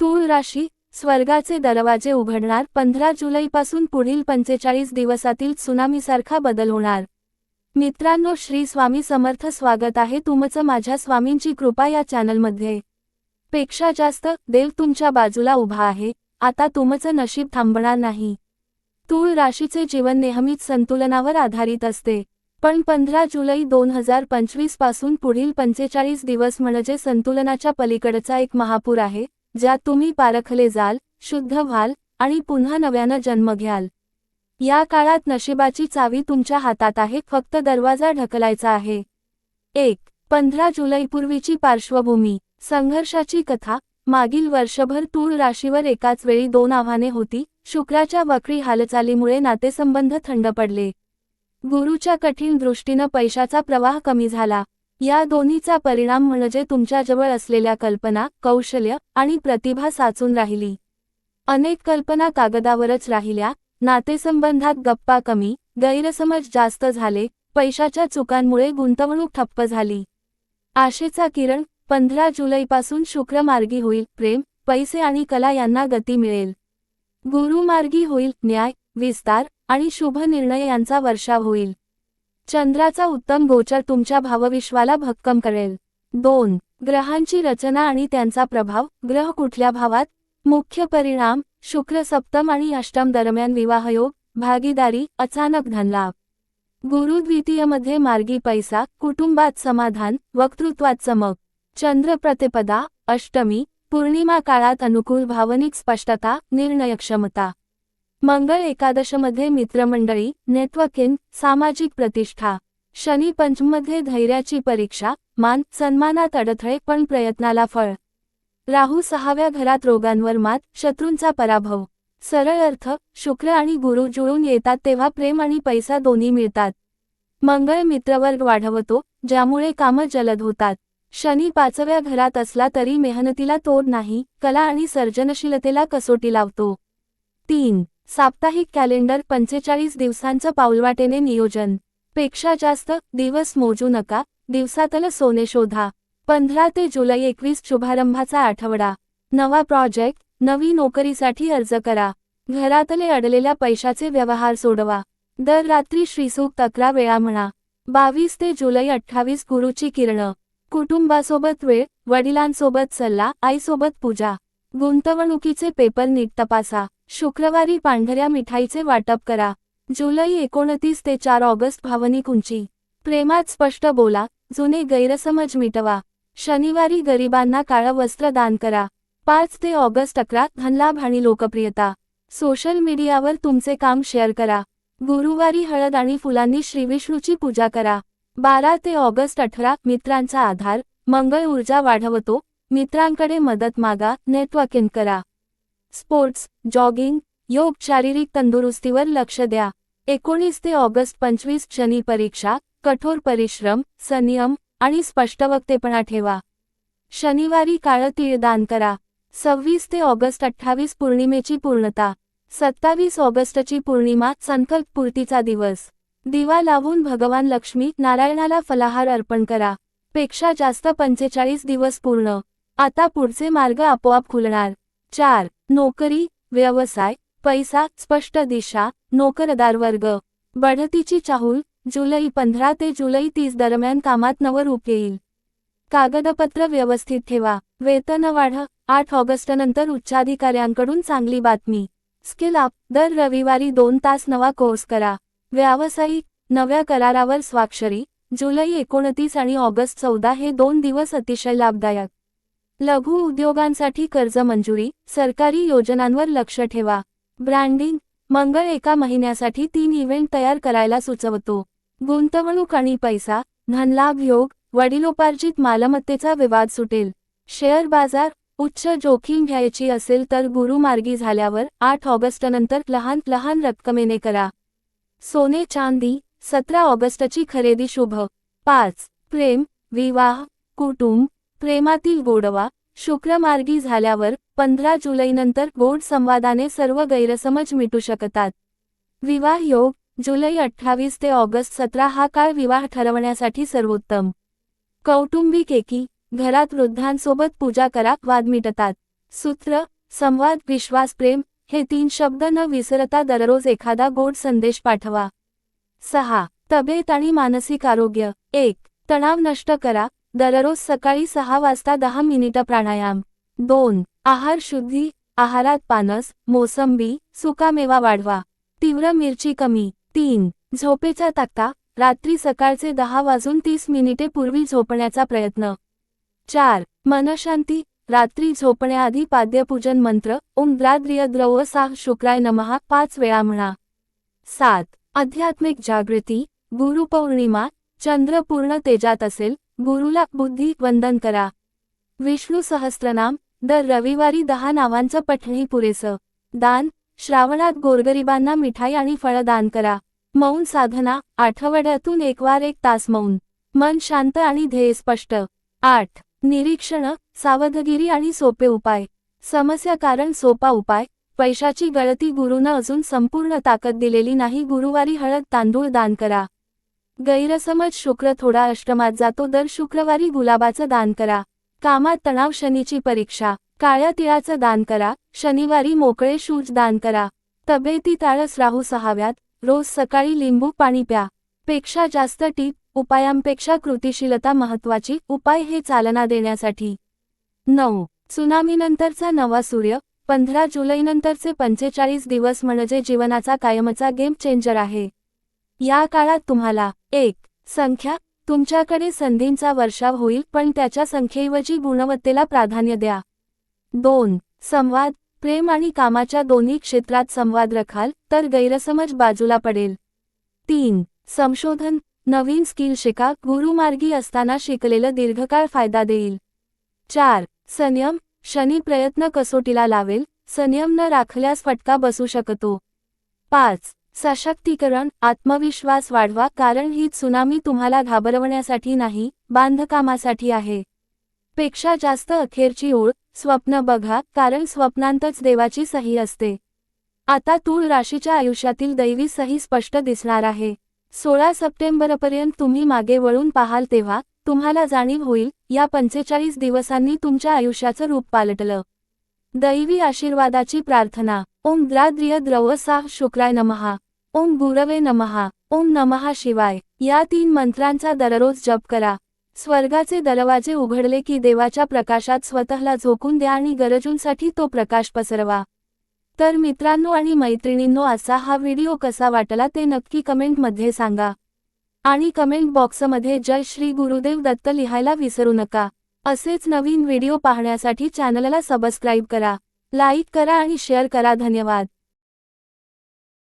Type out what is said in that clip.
तूळ राशी स्वर्गाचे दरवाजे उघडणार पंधरा जुलैपासून पुढील पंचेचाळीस दिवसातील सुनामीसारखा बदल होणार. मित्रांनो श्री स्वामी समर्थ स्वागत आहे तुमचं माझ्या स्वामींची कृपा या चॅनलमध्ये. पेक्षा जास्त देव तुमच्या बाजूला उभा आहे. आता तुमचं नशीब थांबणार नाही. तूळ राशीचे जीवन नेहमीच संतुलनावर आधारित असते. पण पंधरा जुलै दोन हजार पंचवीसपासून पुढील पंचेचाळीस दिवस म्हणजे संतुलनाच्या पलीकडचा एक महापूर आहे. ज्यात तुम्ही पारखले जाल शुद्ध व्हाल आणि पुन्हा नव्यानं जन्म घ्याल. या काळात नशिबाची चावी तुमच्या हातात आहे फक्त दरवाजा ढकलायचा आहे. एक पंधरा जुलैपूर्वीची पार्श्वभूमी. संघर्षाची कथा. मागील वर्षभर तूळ राशीवर एकाच वेळी दोन आव्हाने होती. शुक्राच्या वक्री हालचालीमुळे नातेसंबंध थंड पडले. गुरुच्या कठीण दृष्टीनं पैशाचा प्रवाह कमी झाला. या दोन्हीचा परिणाम म्हणजे तुमच्याजवळ असलेल्या कल्पना कौशल्य आणि प्रतिभा साचून राहिली. अनेक कल्पना कागदावरच राहिल्या. नातेसंबंधात गप्पा कमी गैरसमज जास्त झाले पैशाच्या चुकांमुळे गुंतवणूक ठप्प झाली. आशेचा किरण पंधरा जुलैपासून शुक्रमार्गी होईल प्रेम पैसे आणि कला यांना गती मिळेल. गुरुमार्गी होईल न्याय विस्तार आणि शुभ निर्णय यांचा वर्षाव होईल. चंद्राचा उत्तम गोचर तुमच्या भावविश्वाला भक्कम करेल. दोन ग्रहांची रचना आणि त्यांचा प्रभाव. ग्रह कुठल्या भावात? मुख्य परिणाम शुक्र सप्तम आणि अष्टम दरम्यान विवाहयोग भागीदारी अचानक धनलाभ. गुरु द्वितीयमध्ये मार्गी पैसा कुटुंबात समाधान वक्तृत्वात चमक. चंद्र प्रतिपदा अष्टमी पौर्णिमा काळात अनुकूल भावनिक स्पष्टता निर्णयक्षमता मंगळ एकादशमध्ये मित्रमंडळी नेटवर्किंग सामाजिक प्रतिष्ठा. शनी पंचमध्ये धैर्याची परीक्षा मान सन्मानात अडथळे पण प्रयत्नाला फळ. राहू सहाव्या घरात रोगांवर मात शत्रूंचा पराभव. सरळ अर्थ शुक्र आणि गुरु जुळून येतात तेव्हा प्रेम आणि पैसा दोन्ही मिळतात. मंगळ मित्रवर्ग वाढवतो ज्यामुळे कामं जलद होतात. शनी पाचव्या घरात असला तरी मेहनतीला तोड नाही कला आणि सर्जनशीलतेला कसोटी लावतो. तीन साप्ताहिक कॅलेंडर पंचेचाळीस दिवसांचं पाऊलवाटेने नियोजन. पेक्षा जास्त दिवस मोजू नका दिवसातलं सोने शोधा. पंधरा ते जुलै एकवीस शुभारंभाचा आठवडा. नवा प्रोजेक्ट नवी नोकरीसाठी अर्ज करा. घरातले अडलेल्या पैशाचे व्यवहार सोडवा. दर रात्री श्रीसूक्त अकरा वेळा म्हणा. बावीस ते जुलै अठ्ठावीस गुरुची किरणं. कुटुंबासोबत वेळ वडिलांसोबत सल्ला आईसोबत पूजा. गुंतवणुकीचे पेपर नीट तपासा. शुक्रवारी पांढऱ्या मिठाईचे वाटप करा. जुलै एकोणतीस ते चार ऑगस्ट भावनिक उंची प्रेमात स्पष्ट बोला जुने गैरसमज मिटवा. शनिवारी गरिबांना काळं वस्त्र दान करा. पाच ते ऑगस्ट अकरा धनलाभ आणि लोकप्रियता. सोशल मीडियावर तुमचे काम शेअर करा. गुरुवारी हळद आणि फुलांनी श्रीविष्णूची पूजा करा. बारा ते ऑगस्ट अठरा मित्रांचा आधार. मंगळ ऊर्जा वाढवतो. मित्रांकडे मदत मागा नेटवर्किंग करा. स्पोर्ट्स जॉगिंग योग शारीरिक तंदुरुस्तीवर लक्ष द्या. एकोणीस ते ऑगस्ट पंचवीस शनी परीक्षा कठोर परिश्रम संयम आणि स्पष्टवक्तेपणा ठेवा. शनिवारी काळं तीळ दान करा. सव्वीस ते ऑगस्ट अठ्ठावीस पौर्णिमेची पूर्णता. सत्तावीस ऑगस्टची पौर्णिमा संकल्प पूर्तीचा दिवस. दिवा लावून भगवान लक्ष्मी नारायणाला फलाहार अर्पण करा. पेक्षा जास्त पंचेचाळीस दिवस पूर्ण. आता पुढचे मार्ग आपोआप खुलणार. चार नोकरी व्यवसाय पैसा स्पष्ट दिशा नोकरदार वर्ग. बढतीची चाहूल जुलै पंधरा ते जुलै तीस दरम्यान कामात नवरूप येईल. कागदपत्र व्यवस्थित ठेवा. वेतन वाढ आठ ऑगस्टनंतर उच्चाधिकाऱ्यांकडून चांगली बातमी. स्किल अप दर रविवारी दोन तास नवा कोर्स करा. व्यावसायिक नव्या करारावर स्वाक्षरी जुलै एकोणतीस आणि ऑगस्ट चौदा हे दोन दिवस अतिशय लाभदायक. लघु उद्योगांसाठी कर्ज मंजुरी सरकारी योजनांवर लक्ष ठेवा. ब्रँडिंग मंगळ एका महिन्यासाठी तीन इव्हेंट तयार करायला सुचवतो. गुंतवणूक आणि पैसा धनलाभ योग वडिलोपार्जित मालमत्तेचा विवाद सुटेल. शेअर बाजार उच्च जोखीम घ्यायची असेल तर गुरुमार्गी झाल्यावर आठ ऑगस्टनंतर लहान लहान रक्कमेने करा. सोने चांदी सतरा ऑगस्टची खरेदी शुभ. पाच. प्रेम विवाह कुटुंब प्रेमातील गोडवा शुक्रमार्गी झाल्यावर पंधरा जुलैनंतर गोड संवादाने सर्व गैरसमज मिटू शकतात. विवाह योग जुलै अठ्ठावीस ते ऑगस्ट सतरा हा काळ विवाह ठरवण्यासाठी सर्वोत्तम. कौटुंबिक एकी घरात वृद्धांसोबत पूजा करा वाद मिटतात. सूत्र संवाद विश्वास प्रेम हे तीन शब्द न विसरता दररोज एखादा गोड संदेश पाठवा. सहा तब्येत आणि मानसिक आरोग्य. एक तणाव नष्ट करा दररोज सकाळी सहा वाजता दहा मिनिटं प्राणायाम. दोन आहार शुद्धी आहारात पानस मोसंबी सुकामेवा वाढवा. तीव्र मिरची कमी. तीन झोपेचा तक्ता. रात्री सकाळचे दहा वाजून तीस मिनिटे पूर्वी झोपण्याचा प्रयत्न. चार मनशांती. रात्री झोपण्याआधी पाद्यपूजन मंत्र ओम द्राद्रिय द्रव साह शुक्राय नमहा पाच वेळा म्हणा. सात आध्यात्मिक जागृती. गुरुपौर्णिमा चंद्र पूर्ण तेजात असेल गुरुला बुद्धी वंदन करा. विष्णू सहस्त्रनाम दर रविवारी दहा नावांचं पठणी पुरेसं. दान श्रावणात गोरगरिबांना मिठाई आणि फळं दान करा. मौन साधना आठवड्यातून एक वार एक तास मौन. मन शांत आणि ध्येय स्पष्ट. आठ निरीक्षण सावधगिरी आणि सोपे उपाय. समस्या कारण सोपा उपाय. पैशाची गळती गुरुनं अजून संपूर्ण ताकद दिलेली नाही. गुरुवारी हळद तांदूळ दान करा. गैरसमज शुक्र थोडा अष्टमात जातो दर शुक्रवारी गुलाबाचं दान करा. कामात तणाव शनीची परीक्षा. काळ्या तिळाचं दान करा. शनिवारी मोकळे शूज दान करा. तब्येतीत आळस राहू सहाव्यात. रोज सकाळी लिंबू पाणी प्या. पेक्षा जास्त टीप उपायांपेक्षा कृतिशीलता महत्वाची उपाय हे चालना देण्यासाठी. नऊ. सुनामीनंतरचा नवा सूर्य. पंधरा जुलैनंतरचे पंचेचाळीस दिवस म्हणजे जीवनाचा कायमचा गेम चेंजर आहे. या काळात तुम्हाला एक संख्या तुमच्याकडे संधींचा वर्षाव होईल पण त्याच्या संख्येऐवजी गुणवत्तेला प्राधान्य द्या. दोन संवाद प्रेम आणि कामाच्या दोन्ही क्षेत्रात संवाद रखाल तर गैरसमज बाजूला पडेल. तीन संशोधन नवीन स्किल शिका गुरुमार्गी असताना शिकलेलं दीर्घकाळ फायदा देईल. चार संयम शनी प्रयत्न कसोटीला लावेल संयम न राखल्यास फटका बसू शकतो. पाच सशक्तीकरण आत्मविश्वास वाढवा कारण ही त्सुनामी तुम्हाला घाबरवण्यासाठी नाही बांधकामासाठी आहे. पेक्षा जास्त अखेरची ओळ स्वप्न बघा कारण स्वप्नांतच देवाची सही असते. आता तूळ राशीच्या आयुष्यातील दैवी सही स्पष्ट दिसणार आहे. सोळा सप्टेंबरपर्यंत तुम्ही मागे वळून पाहाल तेव्हा तुम्हाला जाणीव होईल या पंचेचाळीस दिवसांनी तुमच्या आयुष्याचं रूप पालटलं. दैवी आशीर्वादाची प्रार्थना. ओम द्राद्रिय द्रव साह शुक्राय नमहा ओम गुरवे नमहा ओम नमहा शिवाय. या तीन मंत्रांचा दररोज जप करा. स्वर्गाचे दरवाजे उघडले की देवाच्या प्रकाशात स्वतःला झोकून द्या आणि गरजूंसाठी तो प्रकाश पसरवा. तर मित्रांनो आणि मैत्रिणींनो असा हा व्हिडिओ कसा वाटला ते नक्की कमेंटमध्ये सांगा. आणि कमेंट बॉक्समध्ये जय श्री गुरुदेव दत्त लिहायला विसरू नका. असेच नवीन व्हिडिओ पाहण्यासाठी चॅनलला सबस्क्राईब करा. लाईक करा आणि शेअर करा. धन्यवाद.